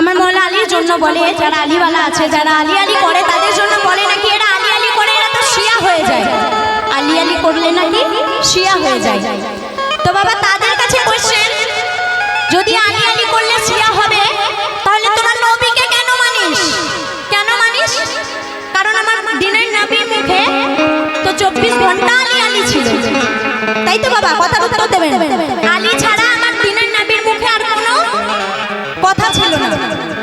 আমার মৌলা আলীর জন্য বলে, যারা আলিওয়ালা আছে, যারা আলি আলি করে, তাদের জন্য বলে নাকি এরা আলি আলি করে, এরা তো শিয়া হয়ে যায়। আলি আলি করলে নাকি শিয়া হয়ে যায়। তো বাবা, তাদের কাছে কোশ্চেন যদি আলি আলি করলে শিয়া হবে, তাহলে তোরা নবীকে কেন মানিস? কেন মানিস? কারণ আমার দিনের নবীর মুখে তো চব্বিশ ঘণ্টা আলি আলি ছিল। তাই তো বাবা কথা উত্তর দেবেন। আলী ছাড়া কথা ছিল না।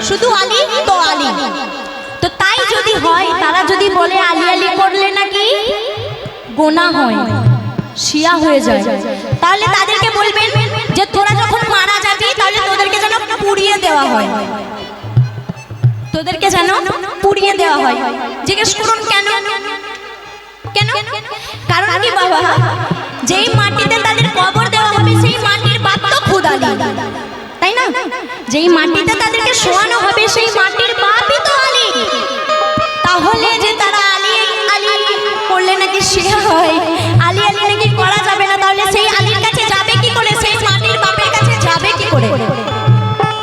শুধু আলী তো আলী। তো তাই যদি হয়, তারা যদি বলে, আলী আলী করলে নাকি? গোনা হয়, শিয়া হয়ে যায়। তাহলে তাদেরকে বলবেন যে, তোরা যখন মারা যাবি, তাহলে তোদেরকে যেন পুড়িয়ে দেওয়া হয়। তোদেরকে যেন পুড়িয়ে দেওয়া হয়। জিজ্ঞেস করুন, কেন? কেন? কারণ কি বাবা, যেই মাটিতে তাদের কবর দেওয়া হবে, সেই মাটির বাপ তো তাই না? যেই মাটিতে তাদেরকে শোয়ানো হবে, সেই মাটির তো আলী। তাহলে যে তারা আলী আলী করলে নাকি শিয়া হয়? আলী আলী নাকি করা যাবে না? তাহলে সেই আলীর কাছে যাবে কি করে? সেই মাটির বাপের কাছে যাবে কি করে?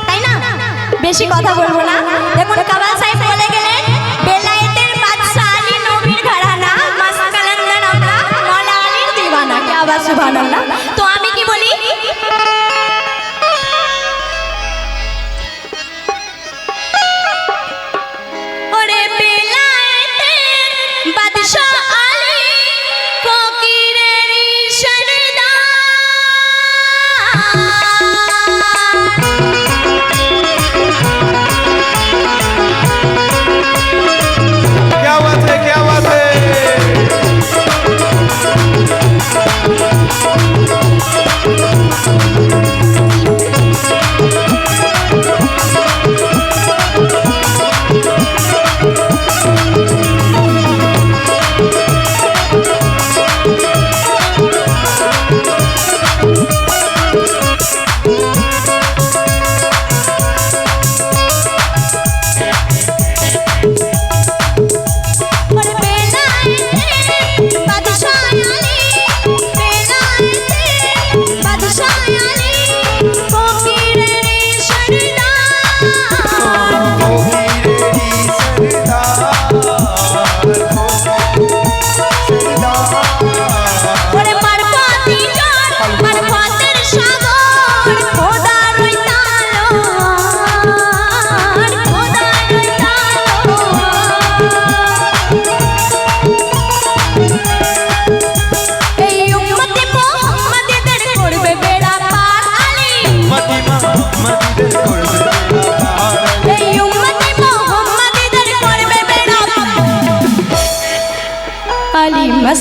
তাই না? বেশি কথা বলব না। দেখুন সাহেব বলে গেলেন, বেলায়েতের বাদশা আলী নবীর ঘরানা মৌলা আলীর দিওয়ানা। কে আবার সুবহানাল্লাহ?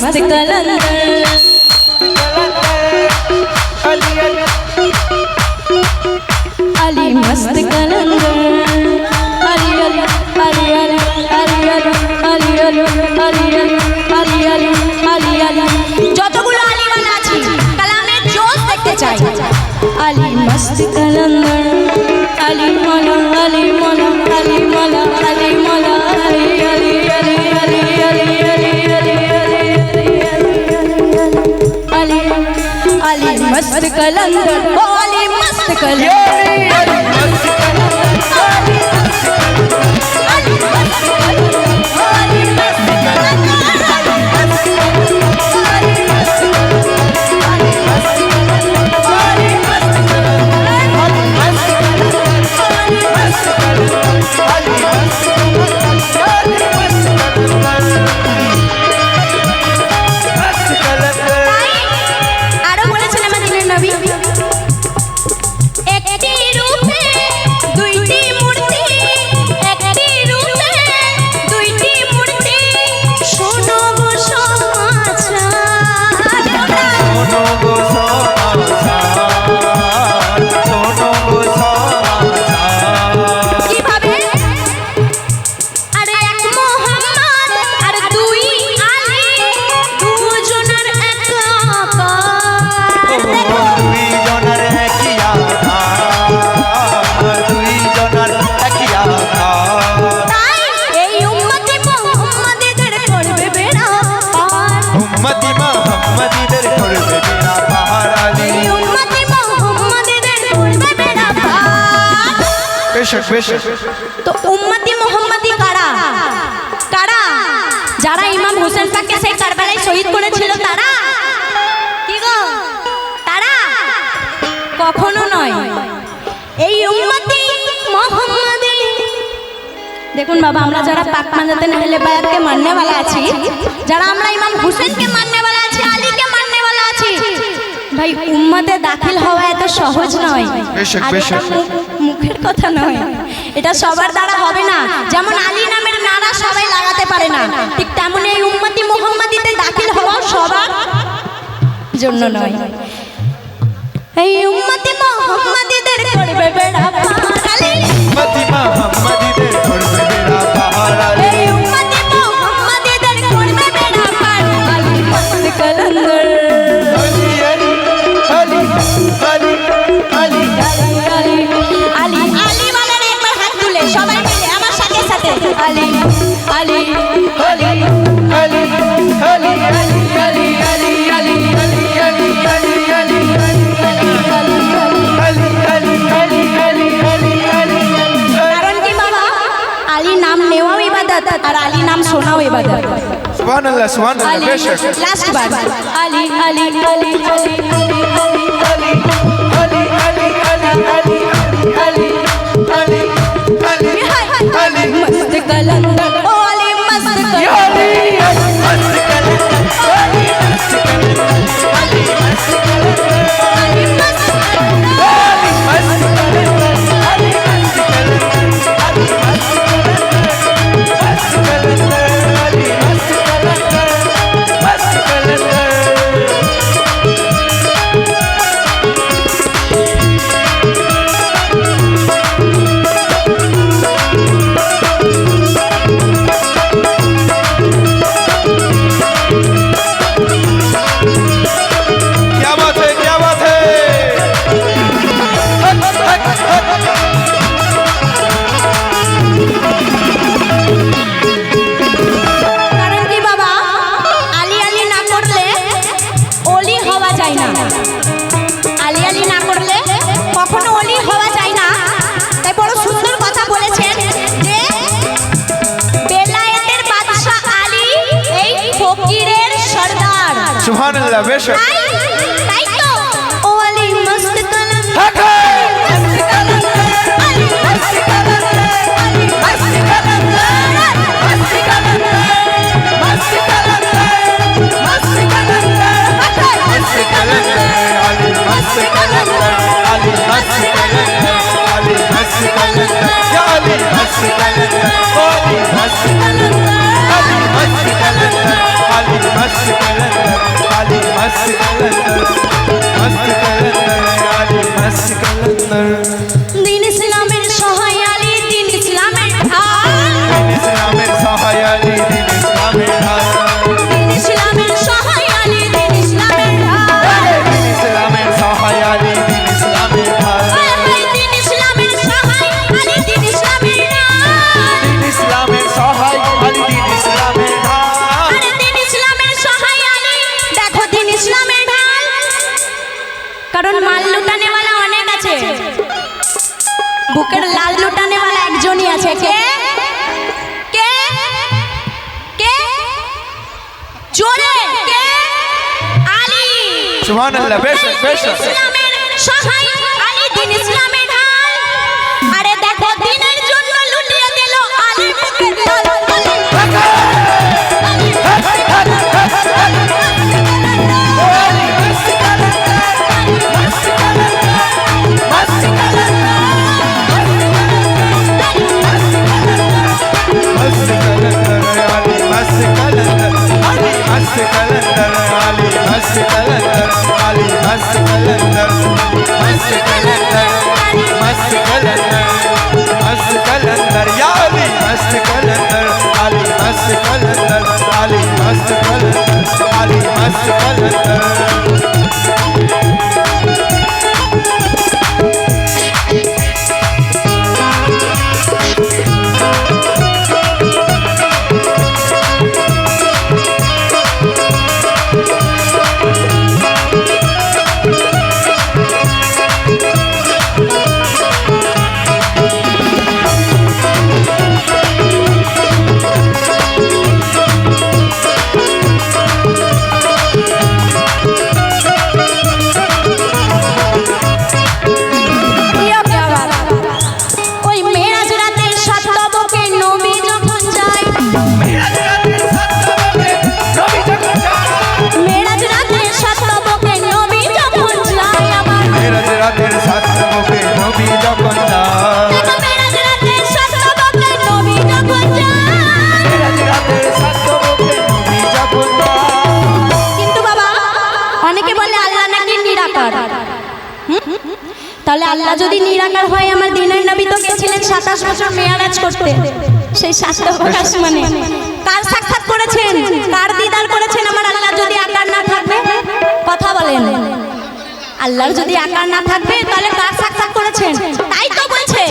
Hasta, Hasta कलंदर वाली मस्त कलंदर তো উম্মতি মোহাম্মদি যারা ইমাম সেই শহীদ করেছিল তারা? তারা? কখনো নয়। এই উম্মতি দেখুন বাবা আমরা যারা পাক মানতে নাহলে বায়াতকে মাননেওয়ালা আছি যারা আমরা ইমাম হোসেনকে মাননেওয়ালা আছি আলীকে মাননেওয়ালা আছি ভাই উম্মতে দাখিল হওয়া এত সহজ নয়। বেশক বেশক মুখ- মুখের কথা নয়। এটা সবার দ্বারা হবে না। যেমন আলী নামের নারা সবাই লাগাতে পারে না। ঠিক তেমনি এই উম্মতি মোহাম্মদিতে দাখিল হওয়া সবার জন্য নয়। এই উম্মতি মোহাম্মদিদের করবে বেড়া। উম্মতি মুহাম্মাদিদের সুবহানাল্লাহ সুবহানাল্লাহ আলী বেশক লাস্ট বার আলী আলী আলী আলী আলী আলী يا علي مسجد لله علي مسجد لله علي مسجد لله علي مسجد لله علي مسجد لله مسجد لله علي مسجد لله বুকের লাল লুটানে वाला একজনই আছে কে? কে? কে? জোরে কে? আলী। সুবহানাল্লাহ বেশ বেশ। ইসলামের সহায় আলী দিন ইসলামের मस्त कलंदर मस्त कलंदर मस्त कलंदर मस्त कलंदर या अली मस्त कलंदर अली मस्त कलंदर अली मस्त कलंदर. যদি নিরাকার হয় আমার দিনের নবী তো গেছিলেন সাতাশ বছর মেয়ারাজ করতে। সেই সাতটা প্রকাশ মানে। কার সাক্ষাৎ করেছেন? কার দিদার করেছেন? আমার আল্লাহ যদি আকার না থাকবে, কথা বলেন। আল্লাহর যদি আকার না থাকবে, তাহলে কার সাক্ষাৎ করেছেন? তাই তো বলছে।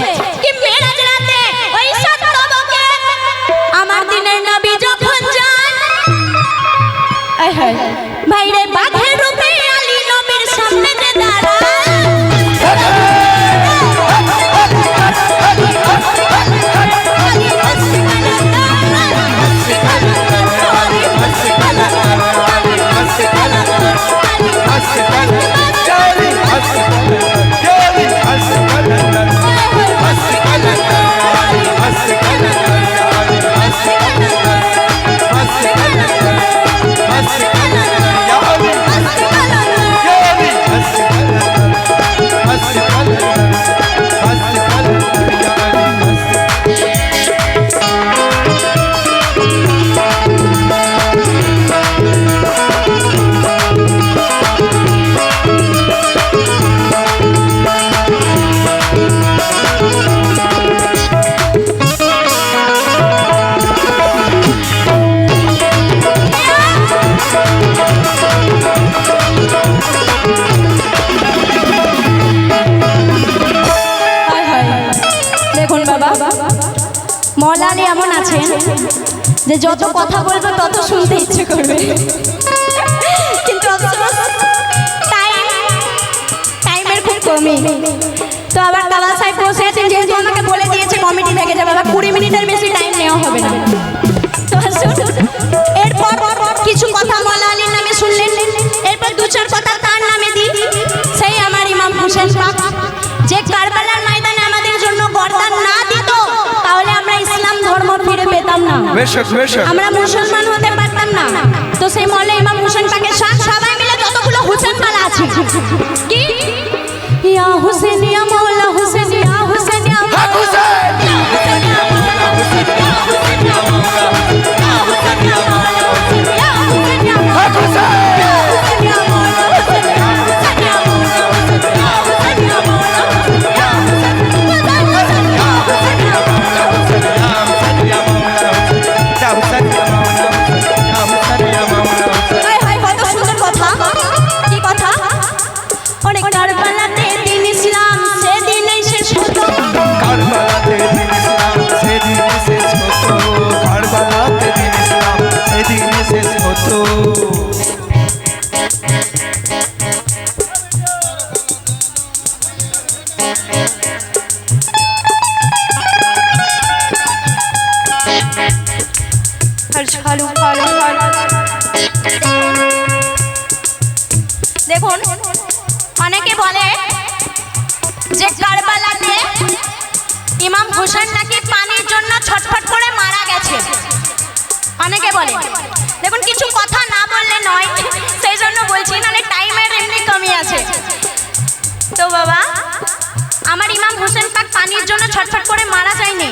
বাবা মলালি এমন আছেন যে যত কথা বলব তত শুনতে ইচ্ছে করবে। কিন্তু টাইম টাইমের খুব কমই। তো আবার কালা সাহেব বসে আছেন, যেহেতু আমাকে বলে দিয়েছে কমিটি থেকে যে বাবা কুড়ি মিনিটের বেশি টাইম নেওয়া হবে না। এরপর কিছু কথা মলা নামে শুনলেন। এরপর দু চার কথা ফিরে পেতাম না আমরা মুসলমান হতে পারতাম না। তো সেই মলে ইমাম হোসেন পাকের সবাই মিলে যতগুলো হোসেন পালা আছে? কি? ইয়া হোসেন ইয়া মাওলা হোসেন ইয়া হোসেন ইয়া হুসেন! ইমাম হোসেন নাকি পানির জন্য ছটফট করে মারা গেছে? অনেকে বলে। দেখুন, কিছু কথা না বললে নয়, সেই জন্য বলছি নাহলে টাইমের এমনি কমই আছে। তো বাবা, আমার ইমাম হোসেন পাক পানির জন্য ছটফট করে মারা যায়নি?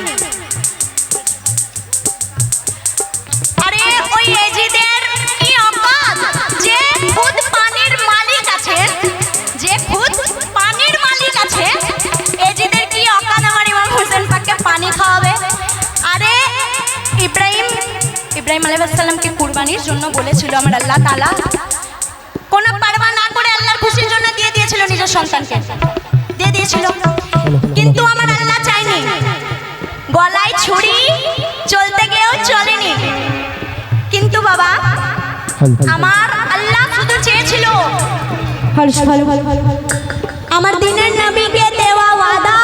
ইব্রাহিম আলাইহিসসালামকে কুরবানির জন্য বলেছিল আমার আল্লাহ তাআলা। কোনো পারবা না করে আল্লাহর খুশির জন্য দিয়ে দিয়েছিল নিজের সন্তানকে। দিয়ে দিয়েছিল। কিন্তু আমার আল্লাহ চাইনি গলায় ছুরি চলতে গিয়েও চলেনি। কিন্তু বাবা, আমার আল্লাহ শুধু চেয়েছিল আমার দিনের নবীকে দেওয়া ওয়াদা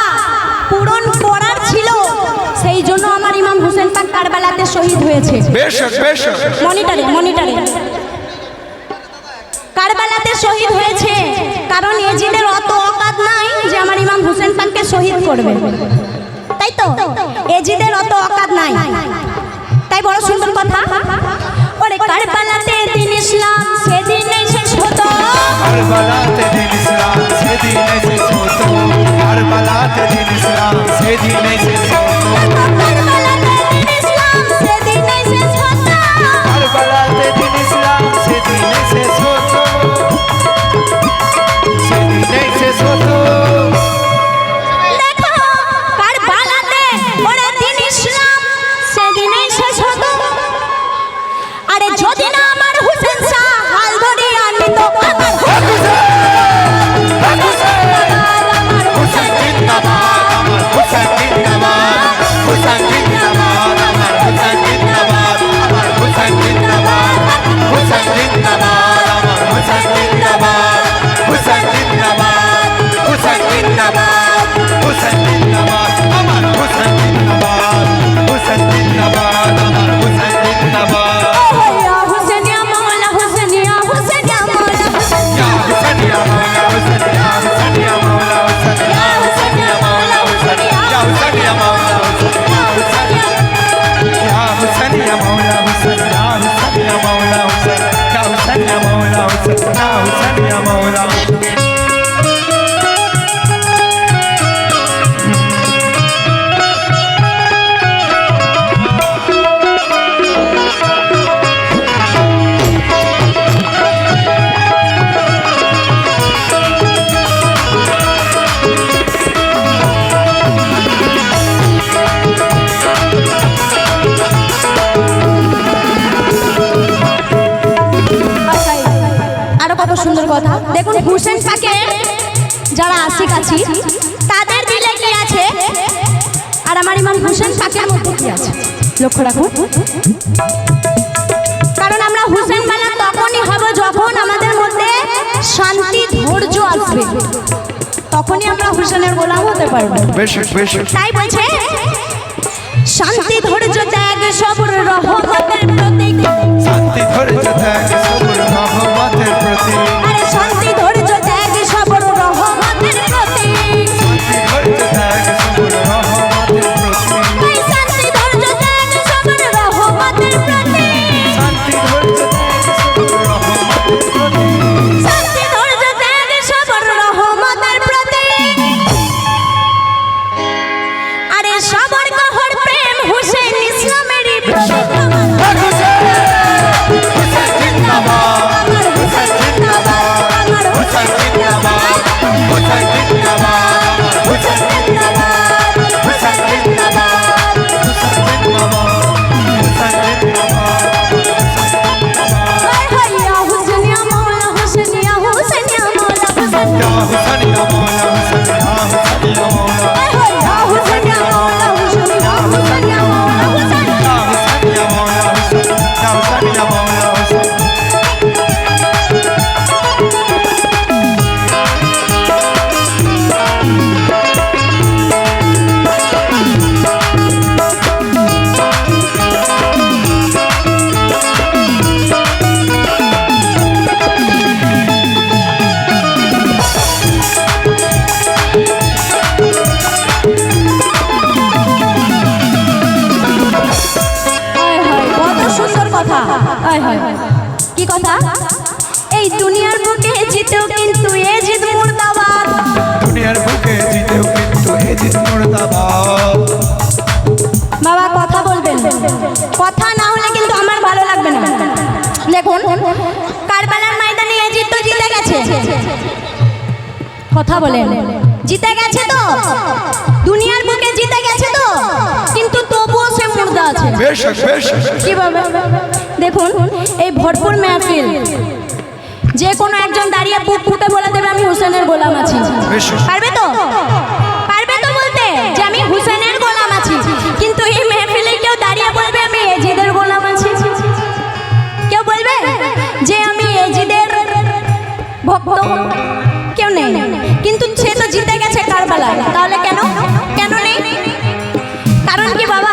পূরণ হোসেন পাক কারবালাতে শহীদ হয়েছে। বেশক বেশক মনিটরে মনিটরে। কারবালাতে শহীদ হয়েছে। কারণ এজিদের অত অকাত নাই যে আমার ইমাম হোসেন পাককে শহীদ করবে। তাই তো? এজিদের অত অকাত নাই। তাই বড় সুন্দর কথা। ওরে কারবালাতে দিন ইসলাম সেদিনই শেষ হতো। কারবালাতে দিন ইসলাম সেদিন শেষ হতো। কারবালাতে দিন ইসলাম সেদিন শেষ হতো। সেদিন শেষ mão na boca. লক্ষ্য রাখুন। কারণ আমরা হুসেন বালা তখনই হব যখন আমাদের মধ্যে শান্তি ধৈর্য আসবে। তখনই আমরা হুসেনের গোলাম হতে পারব। তাই বলছে শান্তি ধৈর্য ত্যাগ সবর রহমতের প্রতীক। শান্তি ধৈর্য ত্যাগ সবর রহমত। কথা বলেন। জিতে গেছে তো? দুনিয়ার বুকে জিতে গেছে তো? কিন্তু তবুও সে মুর্দা আছে। কীভাবে? দেখুন এই ভরপুর মেহফিল। যে কোনো একজন দাঁড়িয়ে বুক ফুটে বলে দেবে আমি হুসেনের গোলাম আছি। পারবে তো? পারবে তো বলতে যে আমি হুসেনের গোলাম আছি। কিন্তু এই মেহফিলে কেউ দাঁড়িয়ে বলবে আমি এজিদের গোলাম আছি। কেউ বলবে যে আমি এজিদের ভক্ত নেই। কিন্তু সে তো জিতে গেছে কারবালা তাহলে কেন? কেন নেই? কারণ কি বাবা?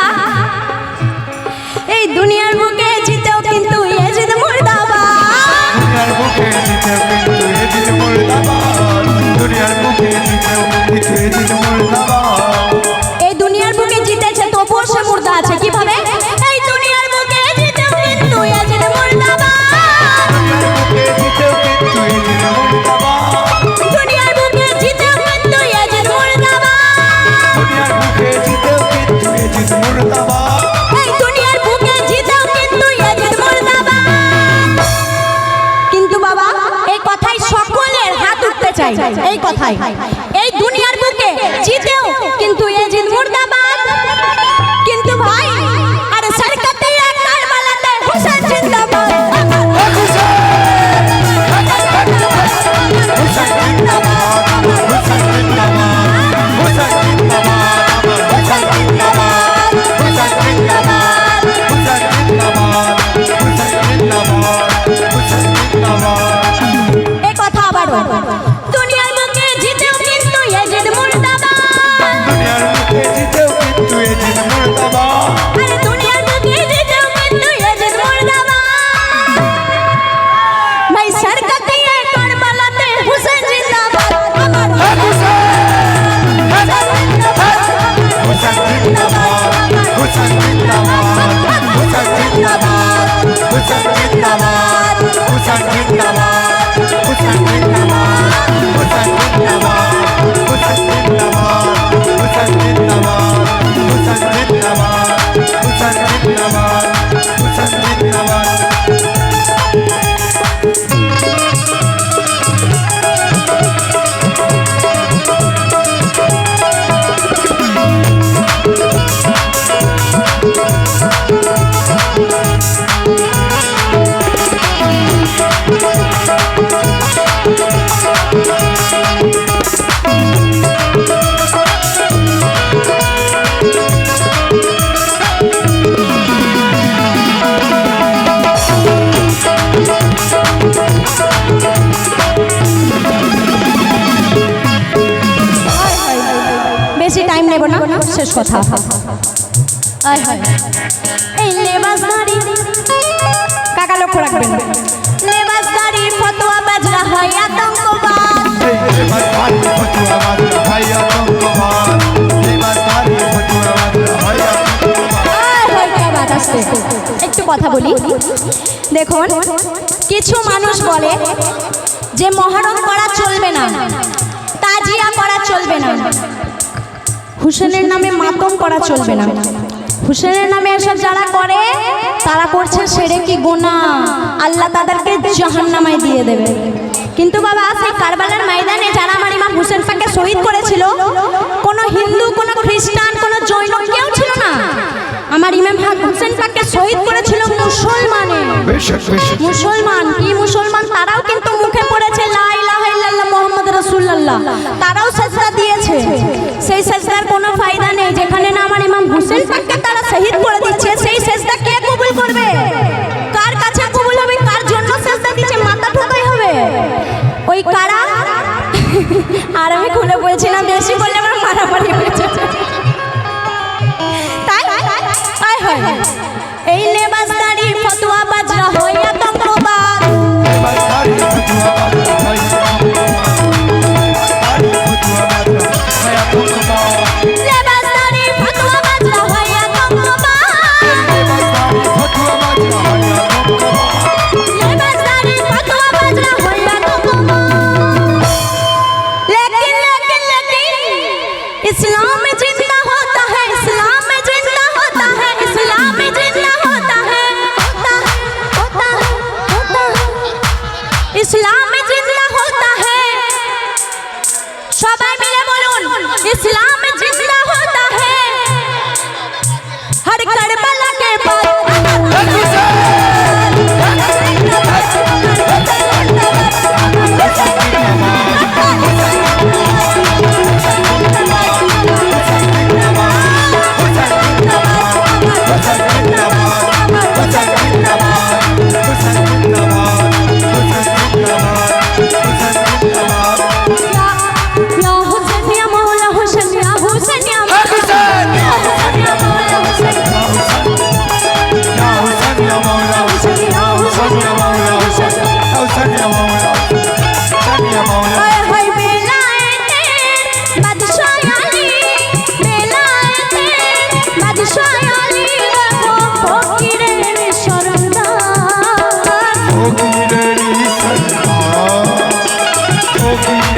看一 শেষ কথা। আয় হায়। এই কাকা লক্ষ্য রাখবেন। লেবাসদারি ফতোয়া বাজরা হয় আতঙ্কবাদ। এই লেবাসধারী ফতুয়া বাজরা হয় আতঙ্কবাদ। ফতুয়া বাজরা? একটু কথা বলি। দেখুন কিছু মানুষ বলে যে মহরম করা চলবে না তাজিয়া করা চলবে না। হুসেনের নামে মাতম করা চলবে না। হুসেনের নামে এসব যারা করে তারা করছে সেরে কি গোনা আল্লাহ তাদেরকে জাহান্নামায় দিয়ে দেবে। কিন্তু বাবা সেই কারবালার ময়দানে যারা আমার ইমাম হুসেন পাকে শহীদ করেছিল কোনো হিন্দু কোনো খ্রিস্টান কোনো জৈন কেউ ছিল না। আমার ইমাম হক হুসেন পাককে শহীদ করেছিল মুসলমানে। মুসলমান কি মুসলমান তারাও কিন্তু মুখে পড়েছে লা ইলাহা ইল্লাল্লাহ রাসূলুল্লাহ। তারাও সেজদা দিয়েছে। সেই সেজদার কোনো ফায়দা নেই। যেখানে না আমার ইমাম হুসেন তারা শহীদ করে দিচ্ছে। সেই সেজদা কে কবুল করবে? hope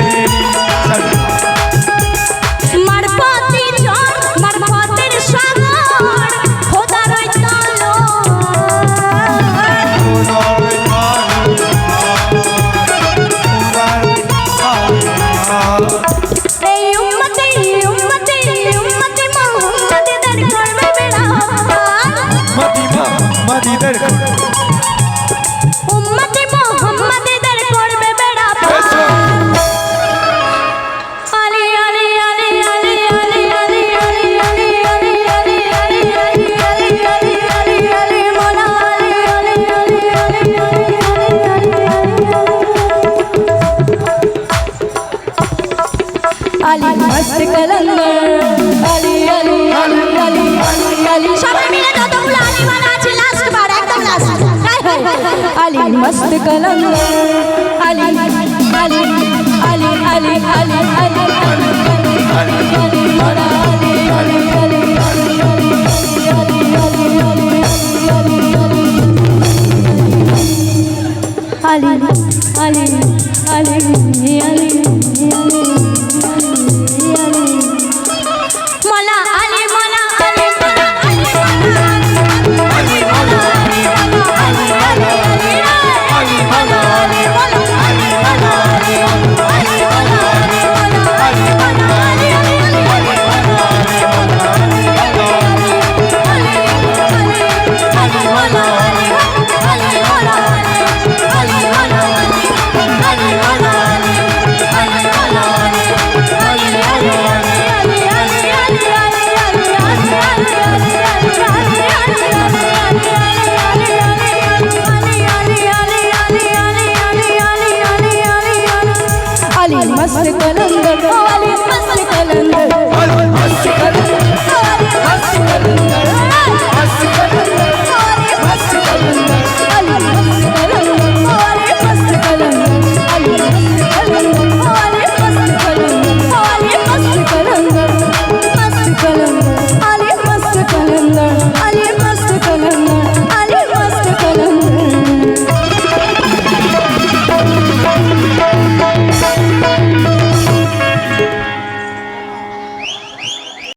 मस्त कलम Ali Ali Ali Ali Ali Ali, Ali, Ali, Ali, Ali.